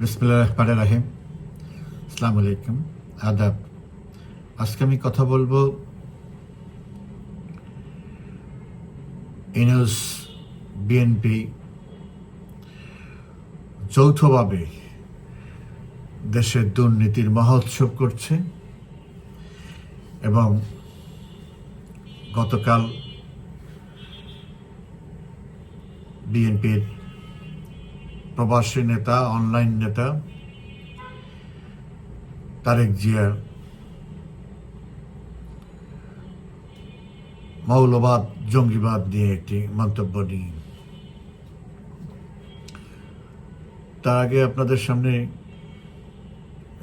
বিসমুল্লাহ রহমান রাহিম আসসালামু আলাইকুম আদাব। আজকে আমি কথা বলব ইনুস বিএনপি যৌথভাবে দেশের দুর্নীতির মহোৎসব করছে এবং গতকাল বিএনপির প্রবাসী নেতা অনলাইন নেতা, তারেক জিয়া মৌলবাদ, জঙ্গিবাদ নিয়ে একটি মন্তব্য নিয়ে। তার আগে আপনাদের সামনে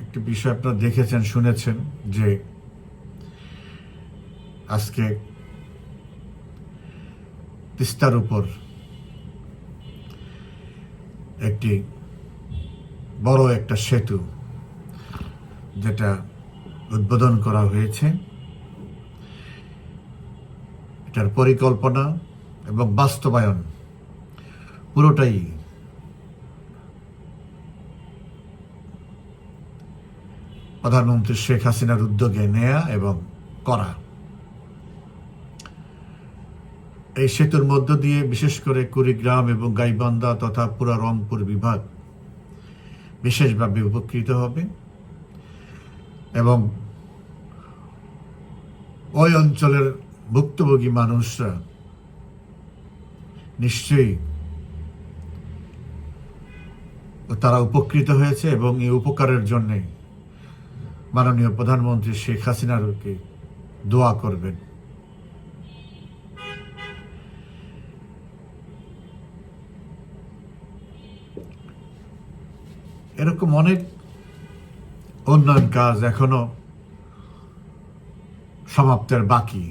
একটি বিষয় আপনারা দেখেছেন, শুনেছেন, যে আজকে তিস্তার উপর একটি বড় একটা সেতু যেটা উদ্বোধন করা হয়েছে। এটার পরিকল্পনা এবং বাস্তবায়ন পুরোটাই প্রধানমন্ত্রী শেখ হাসিনার উদ্যোগে নেয়া এবং করা। এই সেতুর মধ্য দিয়ে বিশেষ করে কুড়িগ্রাম এবং গাইবান্ধা তথা পুরা রংপুর বিভাগ বিশেষভাবে উপকৃত হবে এবং ওই অঞ্চলের ভুক্তভোগী মানুষরা নিশ্চয়ই তারা উপকৃত হয়েছে এবং এই উপকারের জন্যে মাননীয় প্রধানমন্ত্রী শেখ হাসিনারকে দোয়া করবেন। এরকম অনেক উন্নয়ন কাজ এখনও সমাপ্তের বাকি।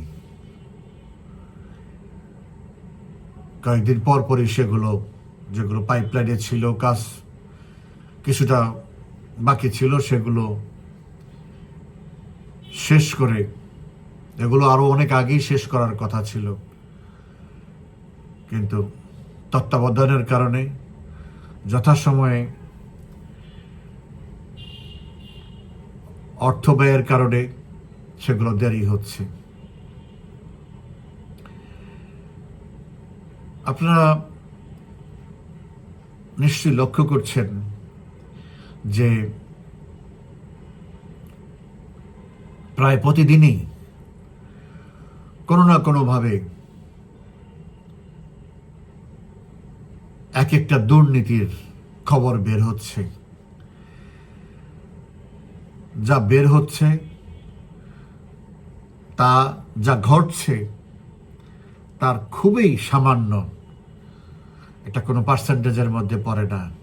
কয়েকদিন পর পরই সেগুলো, যেগুলো পাইপলাইনে ছিল, কাজ কিছুটা বাকি ছিল, সেগুলো শেষ করে, এগুলো আরও অনেক আগেই শেষ করার কথা ছিল। কিন্তু তত্ত্বাবধানের কারণে যথাসময়ে অর্থ ব্যয়ের কারণে সেগুলো দেরি হচ্ছে। আপনারা নিশ্চয়ই লক্ষ্য করছেন যে প্রায় প্রতিদিনই কোনো না কোনোভাবে এক একটা দুর্নীতির খবর বের হচ্ছে। যা বের হচ্ছে, তা যা ঘটছে, তার খুবই সামান্য। এটা কোনো পার্সেন্টেজের মধ্যে পড়ে না।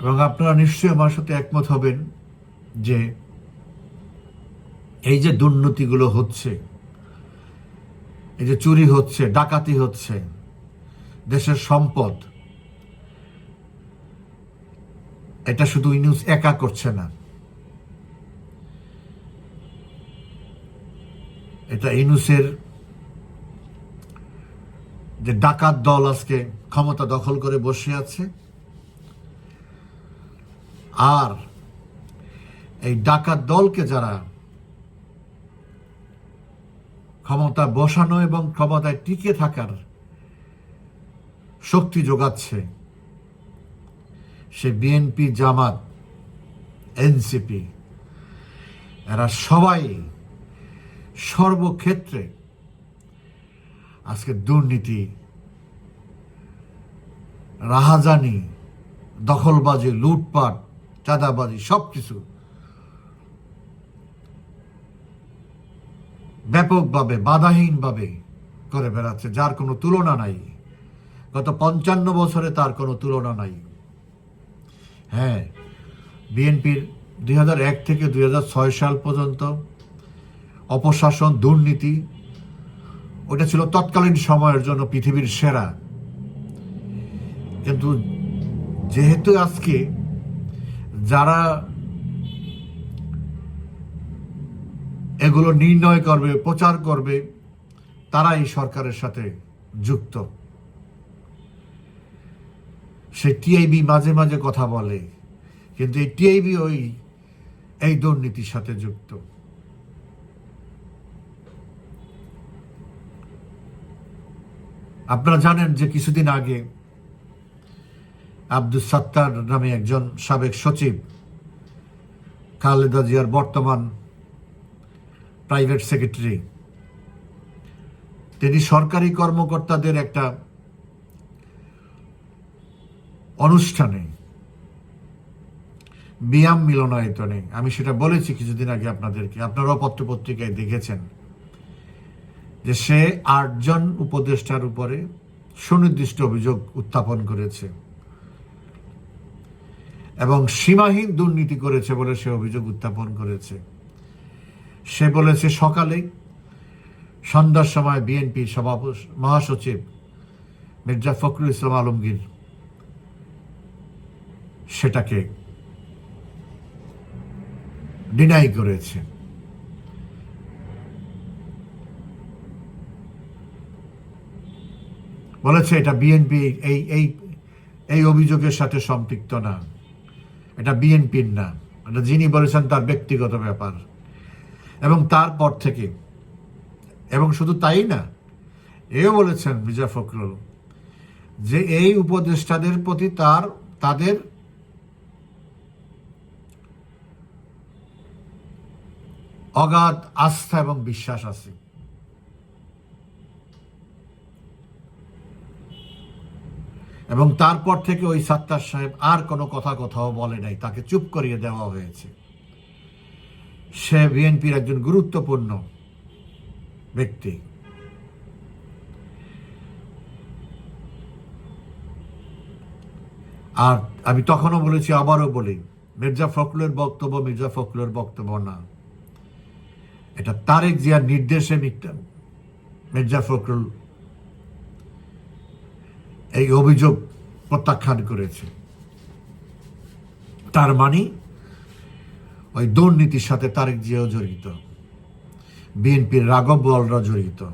এবং আপনারা নিশ্চয়ই আমার সাথে একমত হবেন যে এই যে দুর্নীতিগুলো হচ্ছে, এই যে চুরি হচ্ছে, ডাকাতি হচ্ছে দেশের সম্পদ। এটা শুধু ইনিউজ একা করছে না। এটা ইনুসের যে ডাকাত দল আজকে ক্ষমতা দখল করে বসে আছে। আর এই ডাকাত দলকে যারা ক্ষমতা বসানো এবং ক্ষমতায় টিকে থাকার শক্তি যোগাচ্ছে। সে বিএনপি জামাত এনসিপি এরা সবাই সর্বক্ষেত্রে আজকে দুর্নীতি, রাহাজানি, দখলবাজি, লুটপাট, চাঁদাবাজি সব কিছু ব্যাপকভাবে, বাধাহীনভাবে করে বেড়াচ্ছে, যার কোনো তুলনা নাই। গত পঞ্চান্ন বছরে তার কোনো তুলনা নাই। হ্যাঁ বিএনপির দুই এক থেকে দুই হাজার ছয় সাল পর্যন্ত অপশাসন, দুর্নীতি, ওটা ছিল তৎকালীন সময়ের জন্য পৃথিবীর সেরা। কিন্তু যেহেতু আজকে যারা এগুলো নির্ণয় করবে, প্রচার করবে তারা এই সরকারের সাথে যুক্ত। সে টিআইবি মাঝে মাঝে কথা বলে, কিন্তু এই টিআইবি ওই, এই দুর্নীতির সাথে যুক্ত। আপনারা জানেন যে কিছুদিন আগে আব্দুল সত্তার নামে একজন সাবেক সচিব, খালেদা জিয়ার বর্তমান প্রাইভেট সেক্রেটারি, তিনি সরকারি কর্মকর্তাদের একটা অনুষ্ঠানে বিয়াম মিলনায়তনে, আমি সেটা বলেছি কিছুদিন আগে আপনাদেরকে আপনারাও পত্র পত্রিকায় দেখেছেন, যে সে আটজন উপদেষ্টার উপরে সুনির্দিষ্ট অভিযোগ উত্থাপন করেছে এবং সীমাহীন দুর্নীতি করেছে বলে সে অভিযোগ উত্থাপন করেছে। সে বলেছে, সকালে সন্ধ্যার সময় বিএনপির সভাপতি, মহাসচিব মির্জা ফখরুল ইসলাম আলমগীর সেটাকে ডিনাই করেছে। বলেছে এটা বিএনপি এই এই এই অভিযোগের সাথে সম্পৃক্ত না। এটা বিএনপির না। এটা যিনি বলেছেন তার ব্যক্তিগত ব্যাপার। এবং তারপর থেকে, এবং শুধু তাই না, এও বলেছেন মির্জা ফখরুল যে এই উপদেষ্টাদের প্রতি তার, তাদের অগাধ আস্থা এবং বিশ্বাস আছে। এবং তারপর থেকে ওই সাত্তার সাহেব আর কোনো কথা কোথাও বলে নাই, তাকে চুপ করিয়ে দেওয়া হয়েছে। সে বিএনপির একজন গুরুত্বপূর্ণ ব্যক্তি। আর আমি তখনও বলেছি, আবারও বলি, মির্জা ফখরুলের বক্তব্য মির্জা ফখরুলের বক্তব্য না। এটা তারেক জিয়ার নির্দেশে মিথ্যা- মির্জা ফখরুল এই অভিযোগ প্রত্যাখ্যান করেছে। তার মানে ওই দুর্নীতির সাথে তারেক জিয়াও জড়িত, বিএনপির রাঘব বলরা জড়িত।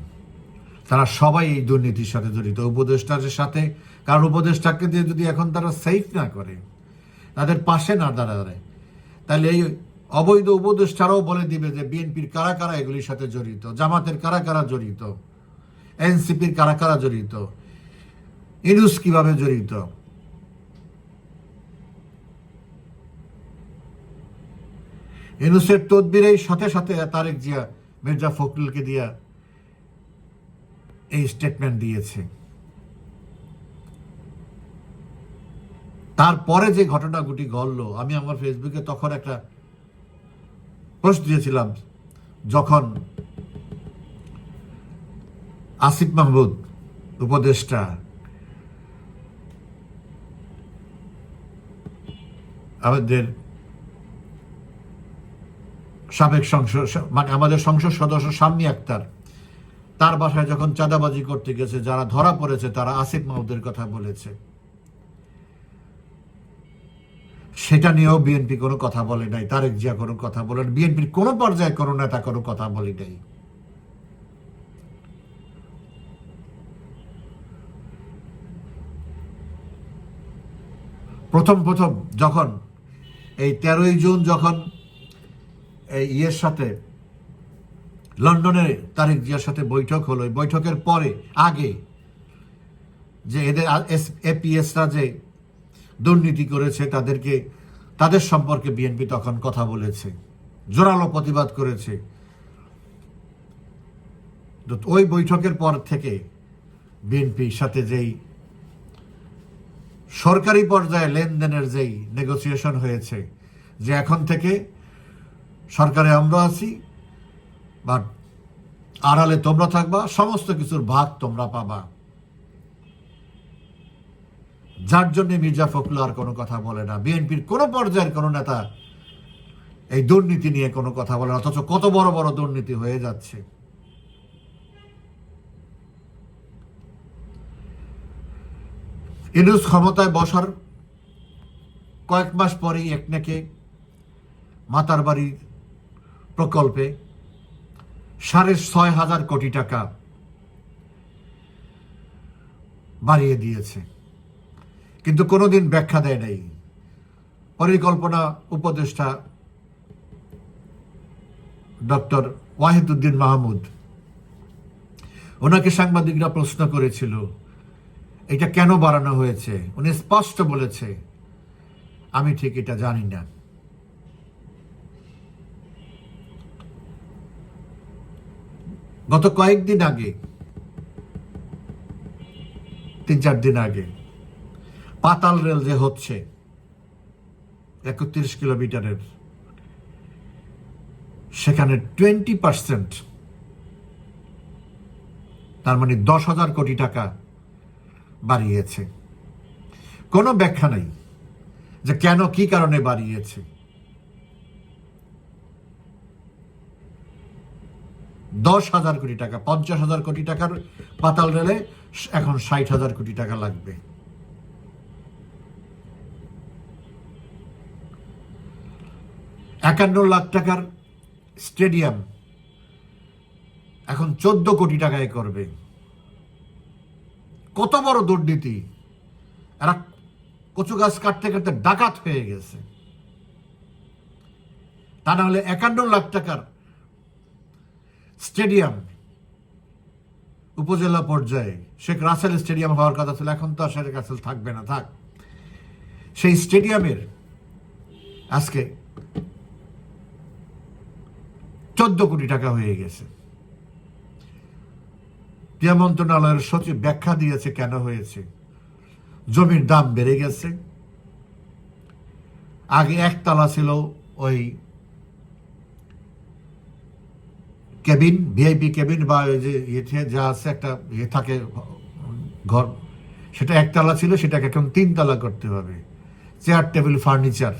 তারা সবাই এই দুর্নীতির সাথে জড়িত। উপদেষ্টাদের সাথে, কারণ উপদেষ্টাকে দিয়ে যদি এখন তারা সেফ না করে, তাদের পাশে না দাঁড়ায়, তাহলে এই অবৈধ উপদেষ্টারাও বলে দিবে যে বিএনপির কারা কারা এগুলির সাথে জড়িত, জামাতের কারা কারা জড়িত, এনসিপির কারা কারা জড়িত, ইনুস কীভাবে জড়িত? ইনুসের তদবিরের সাথে সাথে তারেক জিয়া, মির্জা ফখরুলকে দিয়া এই স্টেটমেন্ট দিয়েছে। তারপরে যে ঘটনাগুটি ঘটলো, আমি আমার ফেসবুকে তখন একটা পোস্ট দিয়েছিলাম, যখন আসিফ মাহমুদ উপদেষ্টা, আমাদের সাবেক সংসদ মানে আমাদের সংসদ সদস্য শাম্মী আক্তার, তার বাসায় যখন চাঁদাবাজি করতে গেছে, যারা ধরা পড়েছে, তারা আসিফ মাহমুদের কথা বলেছে। সেটা নিয়েও বিএনপি কোনো কথা বলে নাই, তারেক জিয়া কোনো কথা বলে বিএনপির কোনো পর্যায়ে কোনো নেতা কোনো কথা বলে নাই। প্রথম প্রথম যখন এই তেরোই জুন যখন এই ইয়ের সাথে লন্ডনে তারেক জিয়ার সাথে বৈঠক হলো বৈঠকের পরে, আগে যে এদের এপিএসরা যে দুর্নীতি করেছে, তাদেরকে, তাদের সম্পর্কে বিএনপি তখন কথা বলেছে, জোরালো প্রতিবাদ করেছে। ওই বৈঠকের পর থেকে বিএনপির সাথে যেই সরকারি পর্যায়ে লেনদেনের যেই নেগোসিয়েশন হয়েছে, যে এখন থেকে সরকারে আমরা আছি বা আড়ালে তোমরা থাকবা, সমস্ত কিছুর ভাগ তোমরা পাবা। যার জন্য মির্জা ফখরুল আর কোনো কথা বলে না। বিএনপির কোনো পর্যায়ের কোনো নেতা এই দুর্নীতি নিয়ে কোনো কথা বলে না, অথচ কত বড় বড় দুর্নীতি হয়ে যাচ্ছে। ইনুস ক্ষমতায় বসার কয়েক মাস পরেই একনাকে মাতার বাড়ির প্রকল্পে সাড়ে ছয় হাজার কোটি টাকা বাড়িয়ে দিয়েছে। কিন্তু কোনোদিন ব্যাখ্যা দেয় নাই। পরিকল্পনা উপদেষ্টা ডক্টর ওয়াহিদুদ্দিন মাহমুদ, ওনাকে সাংবাদিকরা প্রশ্ন করেছিল, এটা কেন বাড়ানো হয়েছে? উনি স্পষ্ট বলেছে, আমি ঠিক এটা জানি না। গত কয়েকদিন আগে, তিন চার দিন আগে পাতাল রেল যে হচ্ছে, একত্রিশ কিলোমিটারের, সেখানে টোয়েন্টি পার্সেন্ট, তার মানে দশ হাজার কোটি টাকা বাড়িয়েছে। কোনো ব্যাখ্যা নেই যে কেন কি কারণে বাড়িয়েছে। দশ হাজার কোটি টাকা, পঞ্চাশ হাজার কোটি টাকার পাতাল রেলে এখন ষাট হাজার কোটি টাকা লাগবে। একান্ন লাখ টাকার স্টেডিয়াম এখন চোদ্দ কোটি টাকায় করবে। কত বড় দুর্নীতি। এরা কচু গাছ কাটতে কাটতে ডাকাত হয়ে গেছে। তা না হলে একান্ন লাখ টাকার স্টেডিয়াম উপজেলা পর্যায়ে শেখ রাসেল স্টেডিয়াম হওয়ার কথা ছিল, এখন তো আর শেখ রাসেল থাকবে না, থাক। সেই স্টেডিয়ামের আজকে চোদ্দ কোটি টাকা হয়ে গেছে। ক্রীড়া মন্ত্রণালয়ের সচিব ব্যাখ্যা দিয়েছে কেন হয়েছে। জমির দাম বেড়ে গেছে। আগে একতলা ছিল ওই কেবিন, ভিআইপি কেবিন বা ওই যে ইয়েতে যা আছে একটা ইয়ে থাকে, ঘর। সেটা একতলা ছিল, সেটাকে এখন তিনতলা করতে হবে। Chair, table, furniture.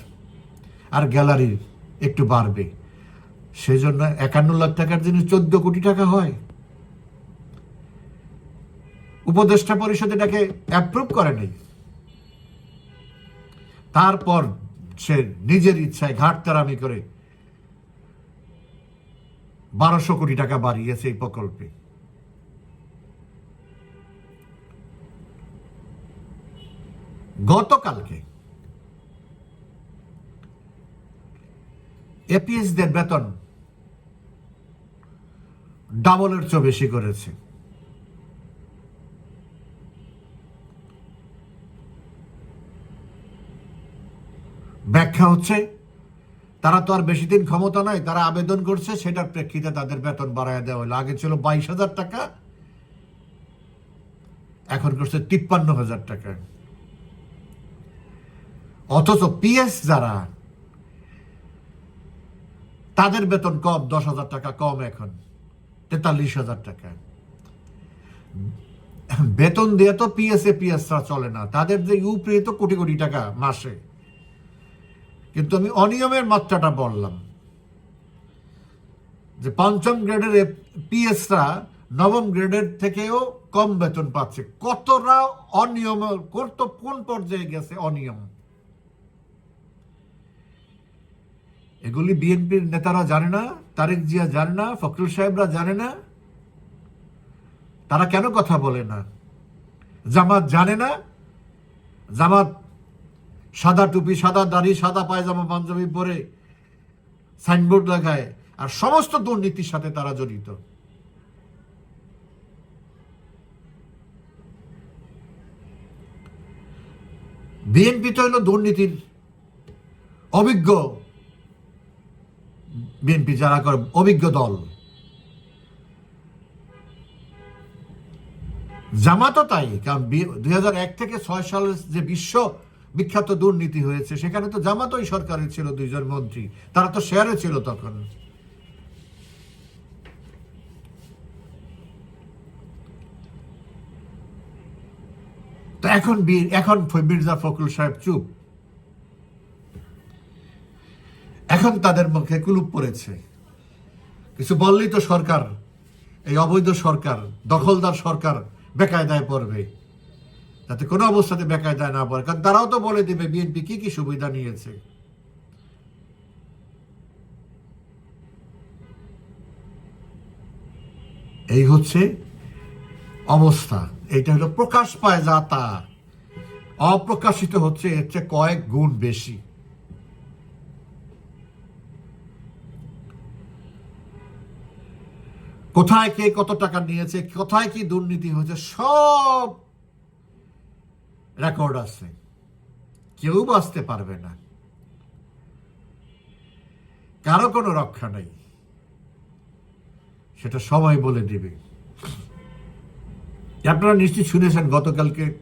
আর গ্যালারি একটু বাড়বে। সেই জন্য একান্ন লাখ টাকার জিনিস চোদ্দ কোটি টাকা হয়। উপদেষ্টা পরিষদ এটাকে অ্যাপ্রুভ করে নেই। তারপর সে নিজের ইচ্ছায় ঘাটতারামি করে বারোশো কোটি টাকা বাড়িয়েছে এই প্রকল্পে। গতকালকে এপিএসদের বেতন ডাবলের চেয়ে বেশি করেছে। ব্যাখ্যা হচ্ছে, তারা তো আর বেশি দিন ক্ষমতা নাই, তারা আবেদন করছে, সেটার প্রেক্ষিতে তাদের বেতন বাড়ায় দেওয়া হলো। আগে ছিল বাইশ হাজার টাকা, এখন করছে তিপ্পান্ন হাজার টাকা। অথচ পিএস যারা, তাদের বেতন কম, দশ হাজার টাকা কম এখন। তেতাল্লিশ হাজার টাকা। বেতন দিয়ে তো পিএসএ পিএসরা চলে না। তাদের যে ইউপি তো কোটি কোটি টাকা মাসে। কিন্তু আমি অনিয়মের মাত্রাটা বললাম। যে পঞ্চম গ্রেডের পিএসরা নবম গ্রেডের থেকেও কম বেতন পাচ্ছে। কতটা অনিয়ম, কত কোন পর্যায়ে গেছে অনিয়ম? এগুলি বিএনপির নেতারা জানে না, তারেক জিয়া জানে না, ফখরুল সাহেবরা জানে না। তারা কেন কথা বলে না? জামাত জানে না? জামাত সাদা টুপি, সাদা দাড়ি, সাদা পায়জামা, পাঞ্জাবি পরে সাইনবোর্ড লাগায় আর সমস্ত দুর্নীতির সাথে তারা জড়িত। বিএনপি তো হলো দুর্নীতির অভিজ্ঞ। বিএনপি যারা করে, অভিজ্ঞ দল। জামাতও তাই, কারণ দুই থেকে ছয় সালের যে বিশ্ব বিখ্যাত দুর্নীতি হয়েছে, সেখানে তো জামাতই সরকারের ছিল, দুইজন মন্ত্রী। তারা তো শেয়ারে ছিল তখন। তো এখন এখন মির্জা ফখরুল সাহেব চুপ। এখন তাদের মুখে কুলুপ পড়েছে। কিছু বললেই তো সরকার, এই অবৈধ সরকার, দখলদার সরকার বেকায়দায় পড়বে। যাতে কোনো অবস্থাতে বেকায়দায় না পড়ে, কারণ তারাও তো বলে দেবে, বিএনপি কি কি সুবিধা নিয়েছে। এই হচ্ছে অবস্থা এটা হলো প্রকাশ পায় যা তা। অপ্রকাশিত হচ্ছে এর চেয়ে কয়েক গুণ বেশি। কোথায় কে কত টাকা নিয়েছে, কোথায় কি দুর্নীতি হয়েছে, সব রেকর্ড আছে। কেউ বাঁচতে পারবে না। কারও কোনো রক্ষা নেই। সেটা সবাই বলে দিবে। আপনারা নিশ্চয়ই শুনেছেন গতকালকে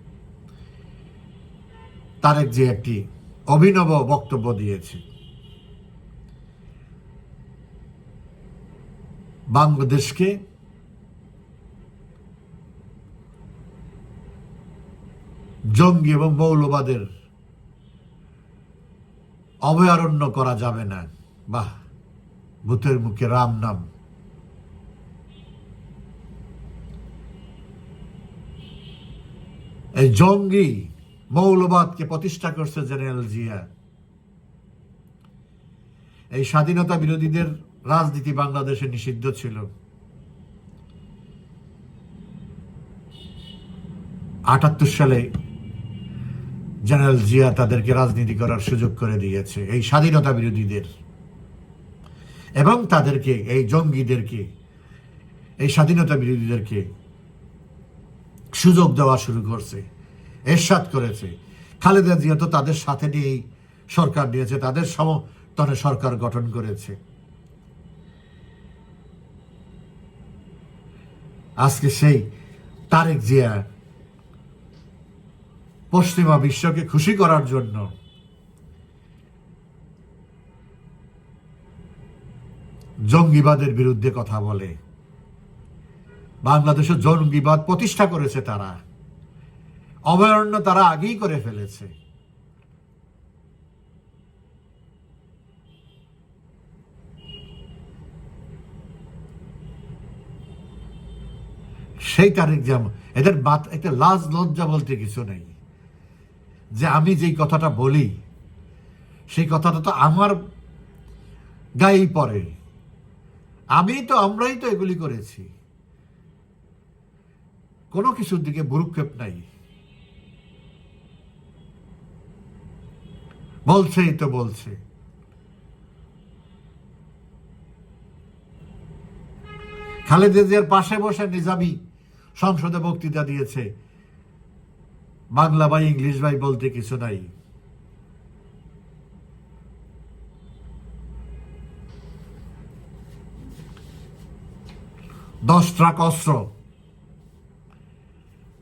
তারেক যে একটি অভিনব বক্তব্য দিয়েছে। বাংলাদেশকে জঙ্গি এবং মৌলবাদের অভয়ারণ্য করা যাবে না। বাহ, ভূতের মুখে রাম নাম। এই জঙ্গি মৌলবাদকে প্রতিষ্ঠা করছে জেনারেল জিয়া। এই স্বাধীনতা বিরোধীদের রাজনীতি বাংলাদেশে নিষিদ্ধ ছিল। আটাত্তর সালে জেনারেল জিয়া তাদেরকে রাজনীতি করার সুযোগ করে দিয়েছে, এই স্বাধীনতা বিরোধীদের। এবং তাদেরকে, এই জঙ্গিদেরকে, এই স্বাধীনতা বিরোধীদেরকে সুযোগ দেওয়া শুরু করছে, এরশাদ করেছে। খালেদা জিয়া তো তাদের সাথে নিয়েই সরকার নিয়েছে, তাদের সমর্থনে সরকার গঠন করেছে। আজকে সেই তারেক জিয়া পশ্চিমা বিশ্বকে খুশি করার জন্য জঙ্গিবাদের বিরুদ্ধে কথা বলে। বাংলাদেশে জঙ্গিবাদ প্রতিষ্ঠা করেছে তারা। অভয়ারণ্য তারা আগেই করে ফেলেছে। সেই তারিখ যেমন এদের বাত একটা লাজ লজ্জা বলতে কিছু নেই। যে আমি যেই কথাটা বলি, সেই কথাটা তো আমার গায়েই পড়ে। আমি তো, আমরাই তো এগুলি করেছি। কোনো কিছুর দিকে ভুরুক্ষেপ নাই। বলছেই তো বলছে। খালেদা জিয়ার পাশে বসে নিজামি সংসদে বক্তৃতা দিয়েছে। বাংলা বা ইংলিশ ভাই বলতে কিছু নাই। দশ ট্রাক অস্ত্র।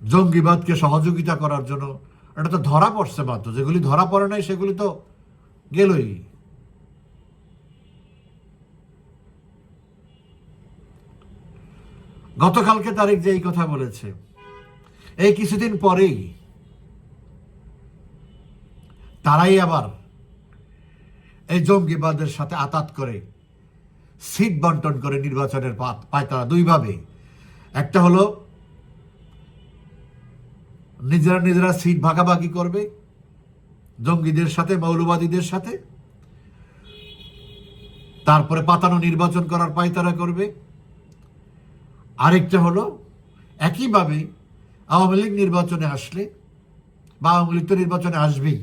জঙ্গিবাদকে সহযোগিতা করার জন্য। এটা তো ধরা পড়ছে মাত্র। যেগুলি ধরা পড়ে নাই, সেগুলি তো গেলই। গতকালকে তারিখ যে এই কথা বলেছে, এই কিছুদিন পরেই তারাই আবার এই জঙ্গিবাদের সাথে আতাত করে সিট বন্টন করে নির্বাচনের পায় তারা দুইভাবে। একটা হলো, নিজেরা নিজেরা সিট ভাগাভাগি করবে জঙ্গিদের সাথে, মৌলবাদীদের সাথে, তারপরে পাতানো নির্বাচন করার পায়তারা করবে। আরেকটা হলো, একইভাবে আওয়ামী লীগ নির্বাচনে আসলে বা আওয়ামী লীগ তো নির্বাচনে আসবেই,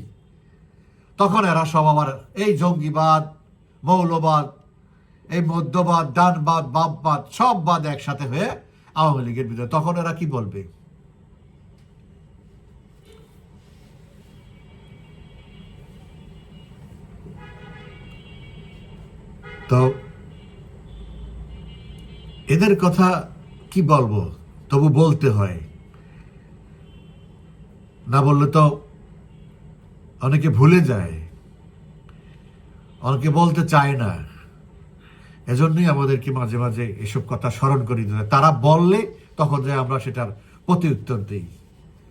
তখন এরা সব আবার এই জঙ্গিবাদ, মৌলবাদ, এই মধ্যবাদ, ডানবাদ, বামবাদ, সব বাদ একসাথে হয়ে আওয়ামী লীগের ভিতরে তখন এরা কি বলবে? তো এদের কথা কি বলব? তবু বলতে হয়। না বললে তো অনেকে ভুলে যায়। অনেকে বলতে চায় না। এজন্যই আমাদেরকে মাঝে মাঝে এসব কথা স্মরণ করে দিতে তারা বললে তখন যে আমরা সেটার প্রতি উত্তর দিই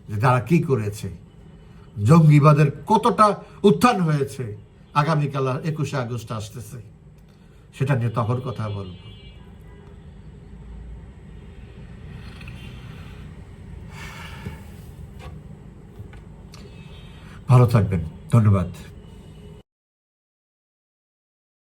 যে তারা কি করেছে। জঙ্গিবাদের কতটা উত্থান হয়েছে। আগামীকাল একুশে আগস্ট আসতেছে। সেটা নিয়ে তখন কথা বলব। ভালো থাকবেন। ধন্যবাদ।